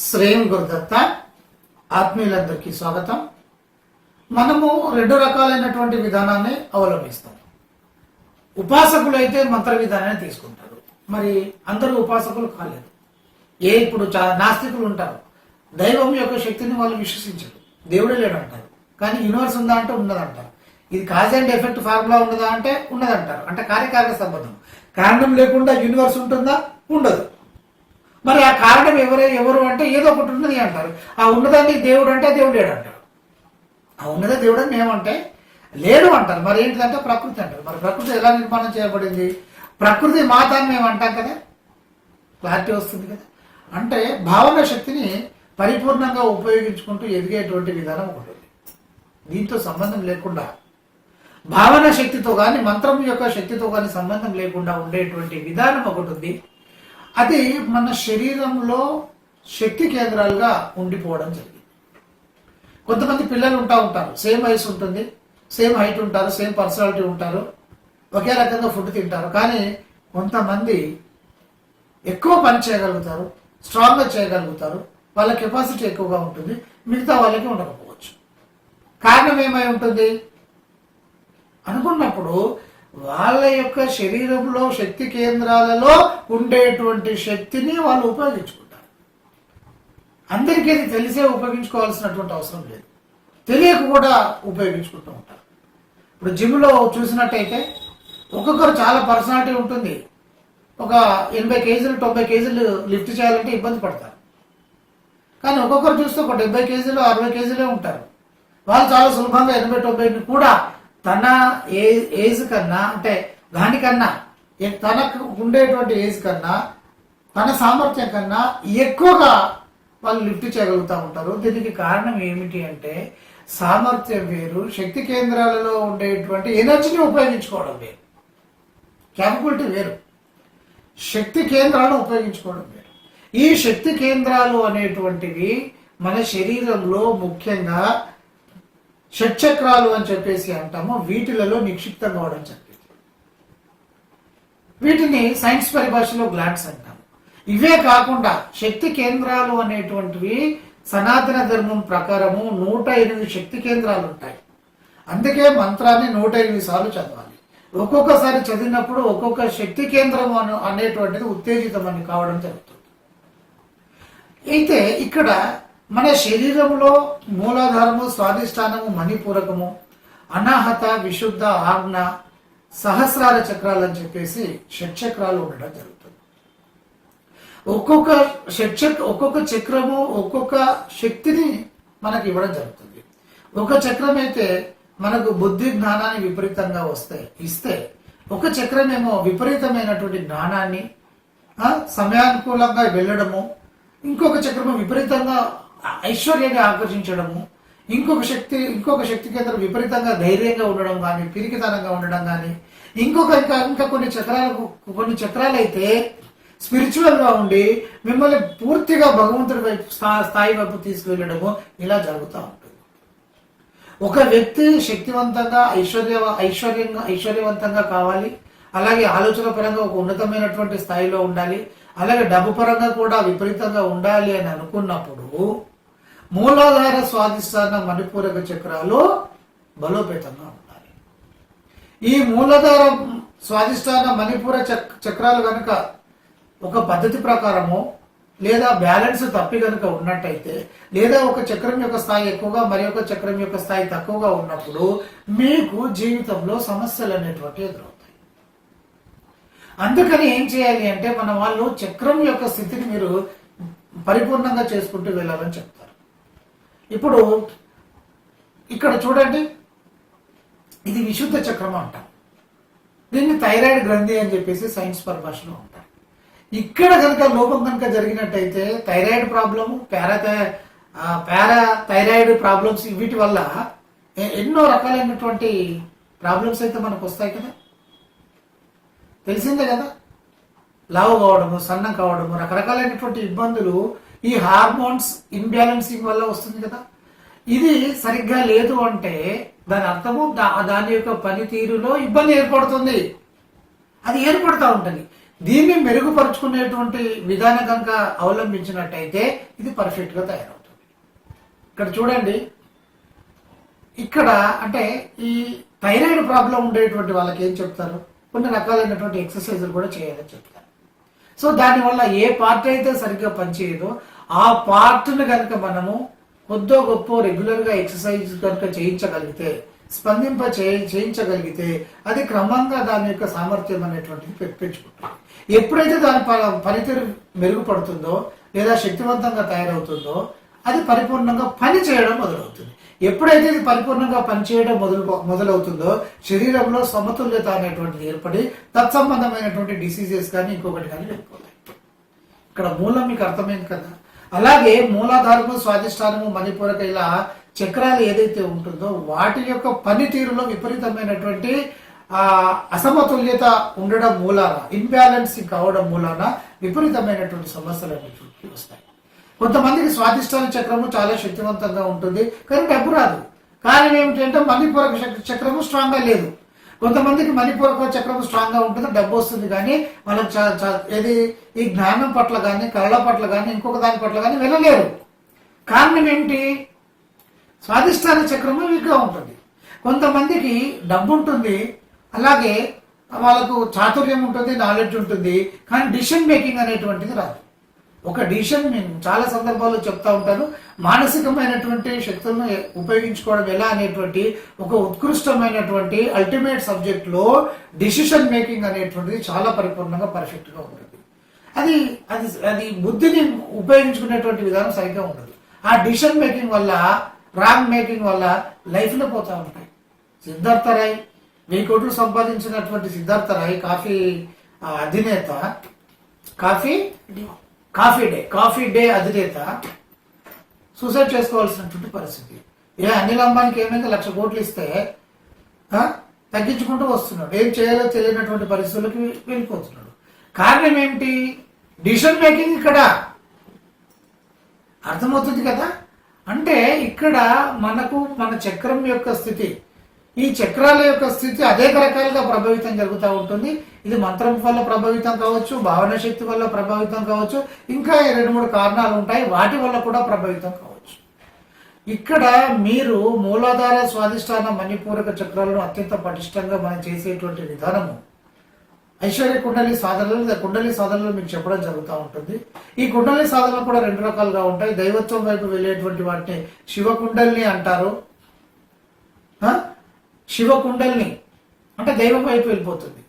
శ్రేయం గురుదత్త. ఆత్మీయులందరికీ స్వాగతం. మనము రెండు రకాలైనటువంటి విధానాన్ని అవలంబిస్తాం. ఉపాసకులు అయితే మంత్ర విధానాన్ని తీసుకుంటారు. మరి అందరూ ఉపాసకులు కాలేదు. ఏ ఇప్పుడు చాలా నాస్తికులు ఉంటారు. దైవం యొక్క శక్తిని వాళ్ళు విశ్వసించరు. దేవుడే లేడు అంటారు కానీ యూనివర్స్ ఉందా అంటే ఉన్నదంటారు. ఇది కాజ్ అండ్ ఎఫెక్ట్ ఫార్ములా ఉన్నదా అంటే ఉన్నదంటారు. అంటే కార్యకారక సంబంధం. కారణం లేకుండా యూనివర్స్ ఉంటుందా? ఉండదు. మరి ఆ కారణం ఎవరే ఎవరు అంటే ఏదో ఒకటి ఉన్నది అంటారు. ఆ ఉన్నదాన్ని దేవుడు అంటే దేవుడేడు అంటారు. ఆ ఉన్నదే దేవుడు అని ఏమంటే లేడు అంటారు. మరి ఏంటిదంటే ప్రకృతి అంటారు. మరి ప్రకృతి ఎలా నిర్మాణం చేయబడింది? ప్రకృతి మాత అని మేము అంటాం కదా. క్లారిటీ వస్తుంది కదా. అంటే భావన శక్తిని పరిపూర్ణంగా ఉపయోగించుకుంటూ ఎదిగేటువంటి విధానం ఒకటి దీంతో సంబంధం లేకుండా భావన శక్తితో కానీ మంత్రం యొక్క శక్తితో కానీ సంబంధం లేకుండా ఉండేటువంటి విధానం ఒకటి ఉంది. అది మన శరీరంలో శక్తి కేంద్రాలుగా ఉండిపోవడం జరిగింది. కొంతమంది పిల్లలు ఉంటా ఉంటారు. సేమ్ వయసు ఉంటుంది సేమ్ హైట్ ఉంటారు సేమ్ పర్సనాలిటీ ఉంటారు ఒకే రకంగా ఫుడ్ తింటారు. కానీ కొంతమంది ఎక్కువ పని చేయగలుగుతారు స్ట్రాంగ్గా చేయగలుగుతారు వాళ్ళ కెపాసిటీ ఎక్కువగా ఉంటుంది మిగతా వాళ్ళకి ఉండకపోవచ్చు. కారణం ఏమై ఉంటుంది? అనుకున్నప్పుడు వాళ్ళ యొక్క శరీరంలో శక్తి కేంద్రాలలో ఉండేటువంటి శక్తిని వాళ్ళు ఉపయోగించుకుంటారు. అందరికీ అది తెలిసే ఉపయోగించుకోవాల్సినటువంటి అవసరం లేదు. తెలియక కూడా ఉపయోగించుకుంటూ ఉంటారు. ఇప్పుడు జిమ్లో చూసినట్టయితే ఒక్కొక్కరు చాలా పర్సనాలిటీ ఉంటుంది. ఒక ఎనభై కేజీలు తొంభై కేజీలు లిఫ్ట్ చేయాలంటే ఇబ్బంది పడతారు. కానీ ఒక్కొక్కరు చూస్తే ఒక డెబ్బై కేజీలు అరవై కేజీలే ఉంటారు. వాళ్ళు చాలా సులభంగా ఎనభై తొంభైని కూడా తన ఏజ్ ఏజ్ కన్నా అంటే దానికన్నా తనకు ఉండేటువంటి ఏజ్ కన్నా తన సామర్థ్యం కన్నా ఎక్కువగా వాళ్ళు లిఫ్ట్ చేయగలుగుతూ ఉంటారు. దీనికి కారణం ఏమిటి అంటే సామర్థ్యం వేరు శక్తి కేంద్రాలలో ఉండేటువంటి ఎనర్జీని ఉపయోగించుకోవడం వేరు. క్యాపబిలిటీ వేరు. శక్తి కేంద్రాలను ఉపయోగించుకోవడం వేరు. ఈ శక్తి కేంద్రాలు అనేటువంటివి మన శరీరంలో ముఖ్యంగా షట్చక్రాలు అని చెప్పేసి అంటాము వీటిలలో నిక్షిప్తం కావడం జరిగింది వీటిని సైన్స్ పరిభాషలో గ్లాండ్స్ అంటాము. ఇవే కాకుండా శక్తి కేంద్రాలు అనేటువంటివి సనాతన ధర్మం ప్రకారము నూట ఎనిమిది శక్తి కేంద్రాలు ఉంటాయి. అందుకే మంత్రాన్ని నూట ఎనిమిది సార్లు చదవాలి. ఒక్కొక్కసారి చదివినప్పుడు ఒక్కొక్క శక్తి కేంద్రం అను అనేటువంటిది ఉత్తేజితమని కావడం జరుగుతుంది. అయితే ఇక్కడ మన శరీరంలో మూలాధారము స్వాధిష్టానము మణిపూరకము అనాహత విశుద్ధ ఆజ్ఞ సహస్రాల చక్రాలు అని చెప్పేసి షట్చక్రాలు ఉండడం జరుగుతుంది. ఒక్కొక్క షట్చక్ ఒక్కొక్క చక్రము ఒక్కొక్క శక్తిని మనకి ఇవ్వడం జరుగుతుంది. ఒక చక్రం అయితే మనకు బుద్ధి జ్ఞానాన్ని విపరీతంగా వస్తాయి ఇస్తే ఒక చక్రం ఏమో విపరీతమైనటువంటి జ్ఞానాన్ని సమయానుకూలంగా వెళ్ళడము ఇంకొక చక్రము విపరీతంగా ఐశ్వర్యాన్ని ఆకర్షించడము ఇంకొక శక్తి ఇంకొక శక్తి కేంద్రం విపరీతంగా ధైర్యంగా ఉండడం కానీ పిరికితనంగా ఉండడం కానీ ఇంకొక ఇంకా ఇంకా కొన్ని చక్రాలకు కొన్ని చక్రాలు అయితే స్పిరిచువల్గా ఉండి మిమ్మల్ని పూర్తిగా భగవంతుడి వైపు స్థా- స్థాయి వైపు తీసుకువెళ్ళడము ఇలా జరుగుతూ ఉంటుంది. ఒక వ్యక్తి శక్తివంతంగా ఐశ్వర్య ఐశ్వర్యంగా ఐశ్వర్యవంతంగా కావాలి అలాగే ఆలోచన పరంగా ఒక ఉన్నతమైనటువంటి స్థాయిలో ఉండాలి అలాగే డబ్బు పరంగా కూడా విపరీతంగా ఉండాలి అని అనుకున్నప్పుడు మూలాధార స్వాధిష్టాన మణిపూరక చక్రాలు బలోపేతంగా ఉండాలి. ఈ మూలాధార స్వాధిష్టాన మణిపూర చక్రాలు కనుక ఒక పద్ధతి ప్రకారము లేదా బ్యాలెన్స్ తప్పి కనుక ఉన్నట్టయితే లేదా ఒక చక్రం యొక్క స్థాయి ఎక్కువగా మరి ఒక చక్రం యొక్క స్థాయి తక్కువగా ఉన్నప్పుడు మీకు జీవితంలో సమస్యలు అనేటువంటి ఎదురవుతాయి. అందుకని ఏం చేయాలి అంటే మన వాళ్ళు చక్రం యొక్క స్థితిని మీరు పరిపూర్ణంగా చేసుకుంటూ వెళ్ళాలని చెప్తారు. ఇప్పుడు ఇక్కడ చూడండి ఇది విశుద్ధ చక్రం అంటాం. దీన్ని థైరాయిడ్ గ్రంథి అని చెప్పేసి సైన్స్ పరిభాషలో ఉంటారు ఇక్కడ కనుక లోపం కనుక జరిగినట్టయితే thyroid problem para parathyroid problems వీటి వల్ల ఎన్నో రకాలైనటువంటి ప్రాబ్లమ్స్ అయితే మనకు వస్తాయి కదా. తెలిసిందే కదా? లావు కావడము సన్నం కావడము రకరకాలైనటువంటి ఇబ్బందులు ఈ హార్మోన్స్ ఇన్బ్యాలెన్సింగ్ వల్ల వస్తుంది కదా. ఇది సరిగ్గా లేదు అంటే దాని అర్థము దా- దాని యొక్క పనితీరులో ఇబ్బంది ఏర్పడుతుంది. అది ఏర్పడుతూ ఉంటుంది. దీన్ని మెరుగుపరుచుకునేటువంటి విధానం కనుక అవలంబించినట్టయితే ఇది పర్ఫెక్ట్గా తయారవుతుంది. ఇక్కడ చూడండి. ఇక్కడ అంటే ఈ థైరాయిడ్ ప్రాబ్లం ఉండేటువంటి వాళ్ళకి ఏం చెప్తారు? కొన్ని రకాలైనటువంటి ఎక్సర్సైజులు కూడా చేయాలని చెప్తారు. సో దానివల్ల ఏ పార్టీ అయితే సరిగ్గా పనిచేయదో ఆ పార్ట్ని కనుక మనము కొద్దో గొప్ప రెగ్యులర్గా ఎక్సర్సైజ్ కనుక చేయించగలిగితే స్పందింప చేయించగలిగితే అది క్రమంగా దాని యొక్క సామర్థ్యం అనేటువంటిది పెంచుకుంటుంది. ఎప్పుడైతే దాని ప- పనితీరు మెరుగుపడుతుందో లేదా శక్తివంతంగా తయారవుతుందో అది పరిపూర్ణంగా పని చేయడం మొదలవుతుంది. ఎప్పుడైతే ఇది పరిపూర్ణంగా పనిచేయడం మొదలు మొదలవుతుందో శరీరంలో సమతుల్యత అనేటువంటిది ఏర్పడి తత్సంబంధమైనటువంటి డిసీజెస్ కానీ ఇంకొకటి కానీ వెళ్ళిపోతాయి ఇక్కడ మూలం మీకు అర్థమైంది కదా. అలాగే మూలాధారము స్వాధిష్టానము మణిపూరక ఇలా చక్రాలు ఏదైతే ఉంటుందో వాటి యొక్క పనితీరులో విపరీతమైనటువంటి ఆ అసమతుల్యత ఉండడం మూలాన ఇన్బ్యాలెన్సింగ్ కావడం మూలాన విపరీతమైనటువంటి సమస్యలు అనేటువంటి వస్తాయి. కొంతమందికి స్వాధిష్టాన చక్రము చాలా శక్తివంతంగా ఉంటుంది కానీ డబ్బు రాదు. కారణం ఏమిటంటే మణిపూరక చక్ర- చక్రము స్ట్రాంగ్గా లేదు. కొంతమందికి మణిపూరక చక్రము స్ట్రాంగ్గా ఉంటుంది డబ్బు వస్తుంది కానీ వాళ్ళకి చా- చా- ఏది ఈ జ్ఞానం పట్ల కానీ కళల పట్ల కానీ ఇంకొక దాని పట్ల కానీ వెళ్ళలేరు. కారణం ఏమిటి? స్వాధిష్టాన చక్రము వీక్గా ఉంటుంది. కొంతమందికి డబ్బు ఉంటుంది అలాగే వాళ్ళకు చాతుర్యం ఉంటుంది నాలెడ్జ్ ఉంటుంది కానీ డిసిషన్ మేకింగ్ అనేటువంటిది రాదు. ఒక డిసిషన్ నేను చాలా సందర్భాల్లో చెప్తా ఉంటాను. మానసికమైనటువంటి శక్తులను ఉపయోగించుకోవడం ఎలా అనేటువంటి ఒక ఉత్కృష్టమైనటువంటి అల్టిమేట్ సబ్జెక్ట్లో డిసిషన్ మేకింగ్ అనేటువంటిది చాలా పరిపూర్ణంగా పర్ఫెక్ట్గా ఉంటుంది. అది అది అది బుద్ధిని ఉపయోగించుకునేటువంటి విధానం సరిగ్గా ఉండదు. ఆ డిసిషన్ మేకింగ్ వల్ల రాంగ్ మేకింగ్ వల్ల లైఫ్లో పోతా ఉంటాయి. సిద్ధార్థ రాయ్ వెయ్యి కోట్లు సంపాదించినటువంటి సిద్ధార్థ రాయ్ కాఫీ ఆ, అధినేత coffee coffee day coffee day అధినేత సూసైడ్ చేసుకోవాల్సినటువంటి పరిస్థితి. ఏ అనిల్ అంబానీకి ఏమైతే లక్ష కోట్లు ఇస్తే తగ్గించుకుంటూ వస్తున్నాడు. ఏం చేయాలో తెలియనటువంటి పరిస్థితులకు వెళ్ళిపోతున్నాడు. కారణం ఏమిటి డిసిషన్ మేకింగ్ ఇక్కడ. అర్థమవుతుంది కదా? అంటే ఇక్కడ మనకు మన చక్రం యొక్క స్థితి. ఈ చక్రాల యొక్క స్థితి అనేక రకాలుగా ప్రభావితం జరుగుతూ ఉంటుంది. ఇది మంత్రం వల్ల ప్రభావితం కావచ్చు భావన శక్తి వల్ల ప్రభావితం కావచ్చు ఇంకా రెండు మూడు కారణాలు ఉంటాయి. వాటి వల్ల కూడా ప్రభావితం కావచ్చు. ఇక్కడ మీరు మూలాధార స్వాధిష్టాన మణిపూరక చక్రాలను అత్యంత పటిష్టంగా మనం చేసేటువంటి విధానము. ఐశ్వర్య కుండలి సాధనలు లేదా కుండలి సాధనలు మీకు చెప్పడం జరుగుతూ ఉంటుంది. ఈ కుండలి సాధనలు కూడా రెండు రకాలుగా ఉంటాయి. దైవత్వం వైపు వెళ్ళేటువంటి వాటిని శివ కుండలిని అంటారు శివ కుండల్ని అంటే దైవం వైపు వెళ్ళిపోతుంది.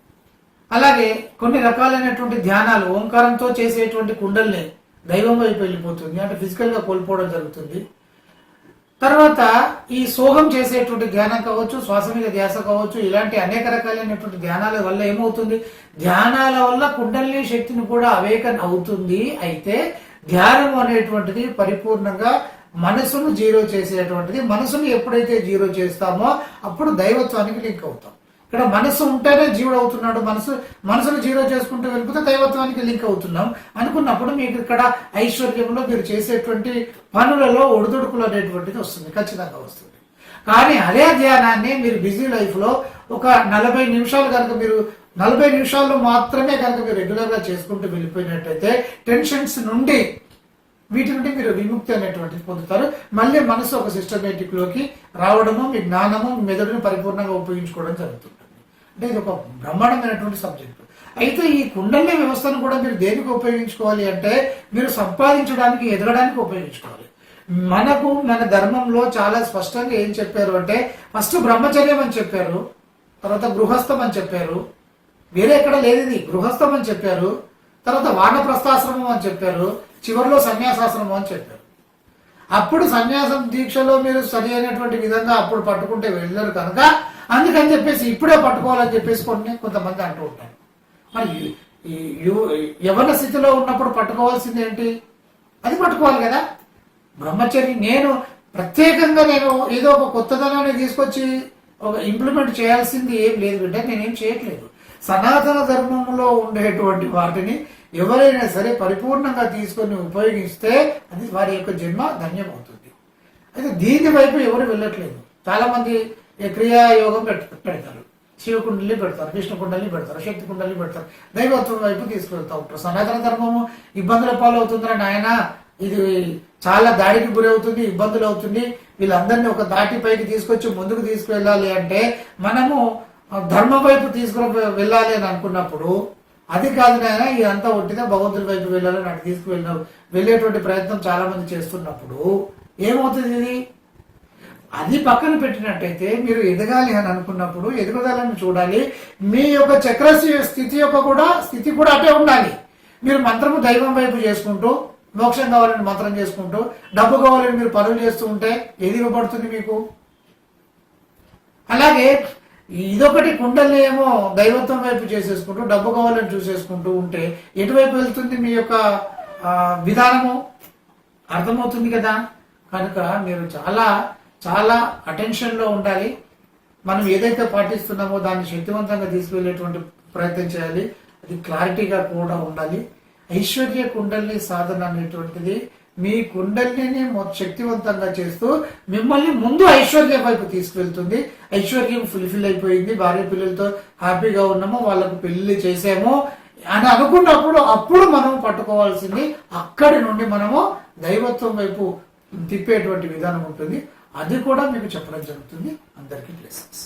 అలాగే కొన్ని రకాలైనటువంటి ధ్యానాలు ఓంకారంతో చేసేటువంటి కుండల్ని దైవం వైపు వెళ్ళిపోతుంది. అంటే ఫిజికల్గా కోల్పోవడం జరుగుతుంది. తర్వాత ఈ సోహం చేసేటువంటి ధ్యానం కావచ్చు శ్వాస మీద ధ్యాస కావచ్చు ఇలాంటి అనేక రకాలైనటువంటి ధ్యానాల వల్ల ఏమవుతుంది? ధ్యానాల వల్ల కుండలిని శక్తిని కూడా అవేకన్ అవుతుంది. అయితే ధ్యానం అనేటువంటిది పరిపూర్ణంగా మనసును జీరో చేసేటువంటిది మనసును ఎప్పుడైతే జీరో చేస్తామో అప్పుడు దైవత్వానికి లింక్ అవుతాం. ఇక్కడ మనసు ఉంటేనే జీవుడు అవుతున్నాడు మనసు మనసును జీరో చేసుకుంటూ వెళ్ళిపోతే దైవత్వానికి లింక్ అవుతున్నాం. అనుకున్నప్పుడు మీకు ఇక్కడ ఐశ్వర్యంలో మీరు చేసేటువంటి పనులలో ఒడిదుడుకులు అనేటువంటిది వస్తుంది ఖచ్చితంగా వస్తుంది. కానీ అదే ధ్యానాన్ని మీరు బిజీ లైఫ్లో ఒక నలభై నిమిషాలు కనుక మీరు నలభై నిమిషాల్లో మాత్రమే కనుక మీరు రెగ్యులర్గా చేసుకుంటూ వెళ్ళిపోయినట్టయితే టెన్షన్స్ నుండి వీటి నుండి మీరు విముక్తి అనేటువంటిది పొందుతారు. మళ్ళీ మనసు ఒక సిస్టమేటిక్లోకి రావడము మీ జ్ఞానము మెదడును మెదడుని పరిపూర్ణంగా ఉపయోగించుకోవడం జరుగుతుంటుంది. అంటే ఇది ఒక బ్రహ్మాండమైనటువంటి సబ్జెక్టు అయితే ఈ కుండలి వ్యవస్థను కూడా మీరు దేనికి ఉపయోగించుకోవాలి అంటే మీరు సంపాదించడానికి ఎదగడానికి ఉపయోగించుకోవాలి. మనకు మన ధర్మంలో చాలా స్పష్టంగా ఏం చెప్పారు అంటే ఫస్ట్ బ్రహ్మచర్యం అని చెప్పారు తర్వాత గృహస్థం అని చెప్పారు వేరే ఎక్కడ లేదు గృహస్థం అని చెప్పారు తర్వాత వానప్రస్థాశ్రమం అని చెప్పారు చివరిలో సన్యాసాసనం అని చెప్పారు. అప్పుడు సన్యాసం దీక్షలో మీరు సరి అయినటువంటి విధంగా అప్పుడు పట్టుకుంటే వెళ్ళరు కనుక అందుకని చెప్పేసి ఇప్పుడే పట్టుకోవాలని చెప్పేసి కొన్ని కొంతమంది అంటూ ఉంటారు. మరి యవన స్థితిలో ఉన్నప్పుడు పట్టుకోవాల్సింది ఏంటి? అది పట్టుకోవాలి కదా. బ్రహ్మచర్య నేను ప్రత్యేకంగా నేను ఏదో ఒక కొత్తదనాన్ని తీసుకొచ్చి ఒక ఇంప్లిమెంట్ చేయాల్సింది ఏం లేదు బిడ్డ నేనేం చేయట్లేదు. సనాతన ధర్మంలో ఉండేటువంటి వాటిని ఎవరైనా సరే పరిపూర్ణంగా తీసుకొని ఉపయోగిస్తే అది వారి యొక్క జన్మ ధన్యమవుతుంది. అయితే దీని వైపు ఎవరు వెళ్ళట్లేదు. చాలా మంది క్రియాయోగం పెడతారు. శివ కుండలి పెడతారు విష్ణు కుండలి పెడతారు శక్తి కుండలి పెడతారు. దైవత్వం వైపు తీసుకెళ్తా ఉంటారు. సనాతన ధర్మము ఇబ్బందుల పాలవుతుందని ఆయన ఇది చాలా దాడికి గురవుతుంది ఇబ్బందులు అవుతుంది. వీళ్ళందరినీ ఒక దాటి పైకి తీసుకొచ్చి ముందుకు తీసుకువెళ్ళాలి అంటే మనము ధర్మం వైపు తీసుకుని వెళ్ళాలి అని అనుకున్నప్పుడు అది కాదు నాయన ఇదంతా ఒట్టిగా భగవంతుడి వైపు వెళ్ళాలని అటు తీసుకువెళ్ళిన వెళ్ళేటువంటి ప్రయత్నం చాలా మంది చేస్తున్నప్పుడు ఏమవుతుంది ఇది? అది పక్కన పెట్టినట్టయితే మీరు ఎదగాలి అని అనుకున్నప్పుడు ఎదుగుదలను చూడాలి. మీ యొక్క చక్రస్య స్థితి యొక్క కూడా స్థితి కూడా అటే ఉండాలి. మీరు మంత్రము దైవం వైపు చేసుకుంటూ మోక్షం కావాలని మంత్రం చేసుకుంటూ డబ్బు కావాలని మీరు పనులు చేస్తూ ఉంటే ఏది ఇవ్వబడుతుంది మీకు? అలాగే ఇదొకటి కుండల్ని ఏమో దైవత్వం వైపు చేసేసుకుంటూ డబ్బు కావాలని చూసేసుకుంటూ ఉంటే ఎటువైపు వెళ్తుంది మీ యొక్క విధానము? అర్థమవుతుంది కదా? కనుక మీరు చాలా చాలా అటెన్షన్లో ఉండాలి. మనం ఏదైతే పాటిస్తున్నామో దాన్ని శక్తివంతంగా తీసుకువెళ్ళేటువంటి ప్రయత్నం చేయాలి. అది క్లారిటీగా కూడా ఉండాలి. ఐశ్వర్య కుండల్ని సాధన అనేటువంటిది మీ కుండలిని శక్తివంతంగా చేస్తూ మిమ్మల్ని ముందు ఐశ్వర్యం వైపు తీసుకెళ్తుంది. ఐశ్వర్యం ఫుల్ఫిల్ అయిపోయింది. భార్య పిల్లలతో హ్యాపీగా ఉన్నాము వాళ్ళకు పెళ్ళి చేసాము అని అనుకున్నప్పుడు అప్పుడు మనం పట్టుకోవాల్సింది అక్కడి నుండి మనము దైవత్వం వైపు తిప్పేటువంటి విధానం ఉంటుంది. అది కూడా మీకు చెప్పడం జరుగుతుంది. అందరికీ బ్లెస్సింగ్స్